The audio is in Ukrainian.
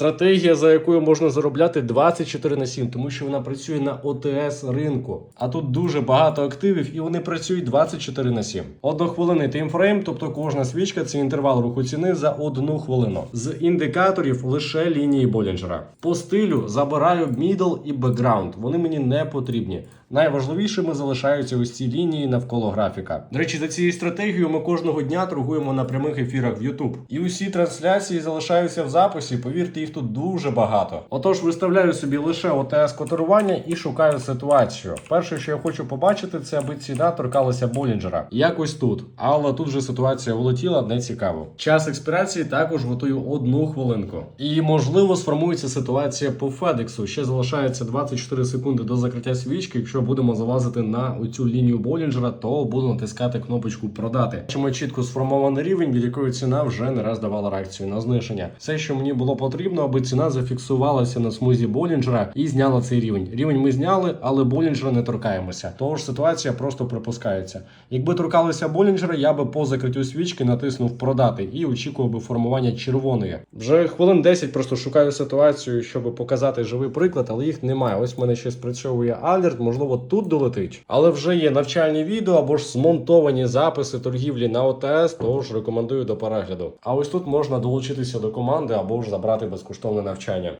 Стратегія, за якою можна заробляти 24 на 7, тому що вона працює на ОТС ринку. А тут дуже багато активів, і вони працюють 24 на 7. Однохвилинний таймфрейм, тобто кожна свічка це інтервал руху ціни за одну хвилину. З індикаторів лише лінії Болінджера. По стилю забираю мідл і бекграунд. Вони мені не потрібні. Найважливішими залишаються ось ці лінії навколо графіка. До речі, за цією стратегією ми кожного дня торгуємо на прямих ефірах в YouTube. І усі трансляції залишаються в записі. Повірте, їх тут дуже багато. Отож, виставляю собі лише ОТС котирування і шукаю ситуацію. Перше, що я хочу побачити, це аби ціна торкалася Болінджера. Якось тут. Але тут вже ситуація влетіла, не цікаво. Час експірації також готую одну хвилинку. І можливо сформується ситуація по Федексу. Ще залишається 24 секунди до закриття свічки. Якщо будемо залазити на оцю лінію Болінджера, то буду натискати кнопочку продати. Чому чітко сформований рівень, від якої ціна вже не раз давала реакцію на зниження. Все, що мені було потрібно, аби ціна зафіксувалася на смузі Болінджера і зняла цей рівень. Рівень ми зняли, але Болінджера не торкаємося. Тож ситуація просто припускається. Якби торкалися Болінджера, я би по закриттю свічки натиснув продати і очікував би формування червоної. Вже хвилин 10 просто шукаю ситуацію, щоб показати живий приклад, але їх немає. Ось в мене ще спрацьовує алерт, можливо, тут долетить. Але вже є навчальні відео або ж змонтовані записи торгівлі на ОТС, тож рекомендую до перегляду. А ось тут можна долучитися до команди або ж забрати безкоштовне навчання.